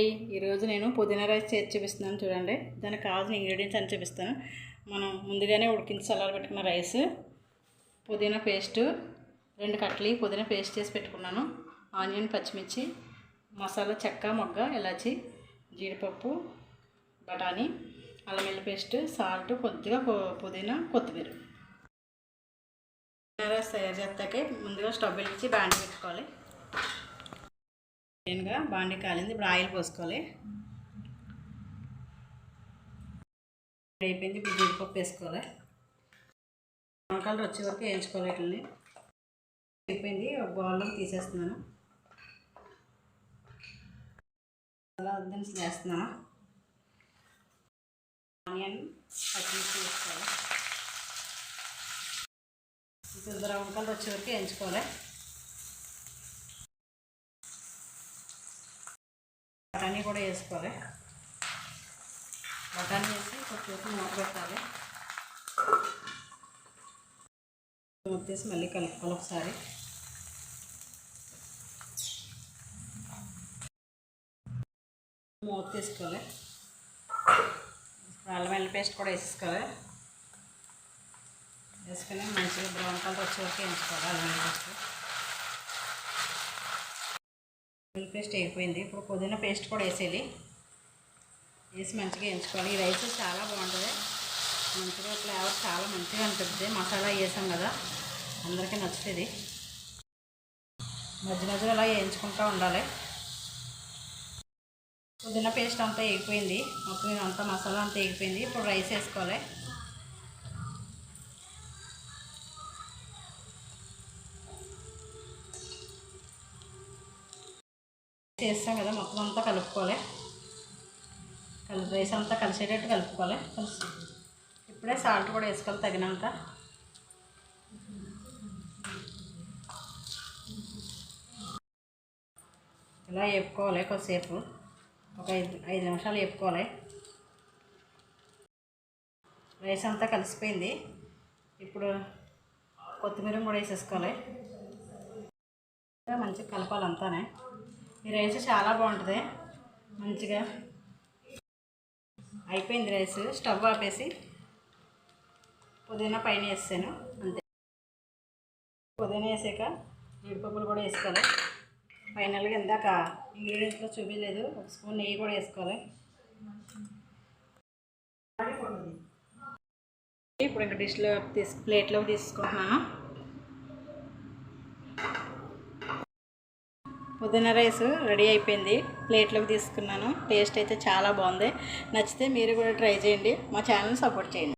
ఈరోజు నేను పుదీనా రైస్ చేసి చూపిస్తున్నాను చూడండి. దానికి కావాల్సిన ఇంగ్రీడియంట్స్ అని చూపిస్తాను. మనం ముందుగానే ఉడికించి చల్లారి పెట్టుకున్న రైస్ పుదీనా పేస్ట్ రెండు కట్లీ పుదీనా పేస్ట్ చేసి పెట్టుకున్నాను. ఆనియన్ పచ్చిమిర్చి మసాలా చెక్క మొగ్గ ఇలాచి జీడిపప్పు బఠానీ అల్లం వెల్లుల్లి పేస్ట్ సాల్ట్ కొద్దిగా పుదీనా కొత్తిమీర. పుదీనా రైస్ తయారు చేస్తాకే ముందుగా స్టవ్ వెలిగించి బ్యాండ్ పెట్టుకోవాలి. నేనుగా బాండి కాలింది ఇప్పుడు ఆయిల్ పోసుకోవాలి. అయిపోయింది ఇప్పుడు జీడిపప్పు వేసుకోవాలి. వంకాయలు వచ్చే వరకు వేయించుకోవాలి వీటిని. అయిపోయింది ఒక బౌల్లో తీసేస్తున్నాను. అలా దినుసులు వేస్తున్నాను ఆనియన్ పచ్చిమిర్చి వేసుకోవాలి. ఇప్పుడు వంకాయలు వచ్చే వరకు వేయించుకోవాలి. బఠానీ కూడా వేసుకోవాలి. బఠానీ వేసి కొంచెం మూత పెట్టాలి వచ్చేసి మళ్ళీ కలుపుకోవాలి ఒకసారి. మూత తీసుకోవాలి అల్లం పేస్ట్ కూడా వేసేసుకోవాలి. వేసుకొని మంచిగా బ్రౌన్ కలర్ వచ్చే వరకు వేయించుకోవాలి అల్లం పేస్ట్. వెల్లుల్లి పేస్ట్ అయిపోయింది. ఇప్పుడు పుదీనా పేస్ట్ కూడా వేసేయాలి. వేసి మంచిగా వేయించుకోవాలి ఈ రైస్ చాలా బాగుంటుంది. మంచిగా ఫ్లేవర్ చాలా మంచిగా అనిపిస్తుంది. మసాలా వేసాం కదా. అందరికీ నచ్చుతుంది. మధ్య మధ్యలో అలా వేయించుకుంటూ ఉండాలి. పుదీనా పేస్ట్ అంతా వేగిపోయింది మొత్తం అంతా మసాలా అంతా వేగిపోయింది ఇప్పుడు రైస్ వేసుకోవాలి. చేస్తాం కదా మొత్తం అంతా కలుపుకోవాలి. కలిపి రైస్ అంతా కలిసేటట్టు కలుపుకోవాలి. కలిసి ఇప్పుడే సాల్ట్ కూడా వేసుకోవాలి తగినంత. ఇలా వేపుకోవాలి కొద్దిసేపు. ఒక ఐదు ఐదు నిమిషాలు వేపుకోవాలి. రైస్ అంతా కలిసిపోయింది. ఇప్పుడు కొత్తిమీర కూడా వేసేసుకోవాలి. మంచిగా కలపాలి అంతానే. ఈ రైస్ చాలా బాగుంటుంది. మంచిగా అయిపోయింది రైస్. స్టవ్ ఆపేసి పుదీనా పైన వేసాను అంతే. పుదీనా వేసాక జీడిపప్పులు కూడా వేసుకోవాలి. ఫైనల్గా ఇందాక ఇంగ్రీడియంట్స్లో చూపించలేదు. ఒక స్పూన్ నెయ్యి కూడా వేసుకోవాలి. ఇప్పుడు ఇంకా డిష్లో తీసు ప్లేట్లో తీసుకుంటున్నాను. పుదీనా రైస్ రెడీ అయిపోయింది. ప్లేట్లోకి తీసుకున్నాను. టేస్ట్ అయితే చాలా బాగుంది. నచ్చితే మీరు కూడా ట్రై చేయండి. మా ఛానల్ సపోర్ట్ చేయండి.